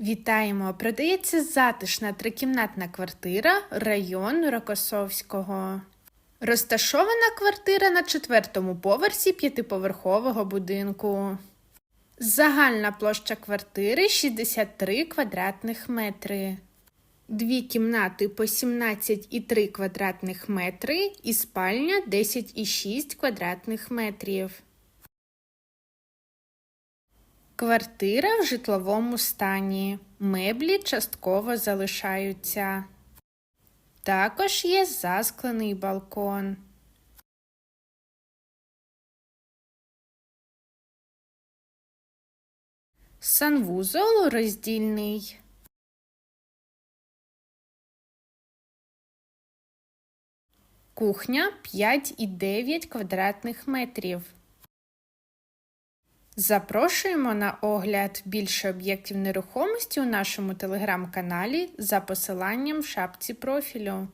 Вітаємо! Продається затишна трикімнатна квартира, район Рокосовського. Розташована квартира на четвертому поверсі п'ятиповерхового будинку. Загальна площа квартири 63 квадратних метри. Дві кімнати по 17,3 квадратних метри і спальня 10,6 квадратних метрів. Квартира в житловому стані. Меблі частково залишаються. Також є засклений балкон. Санвузол роздільний. Кухня 5,9 квадратних метрів. Запрошуємо на огляд більше об'єктів нерухомості у нашому телеграм-каналі за посиланням в шапці профілю.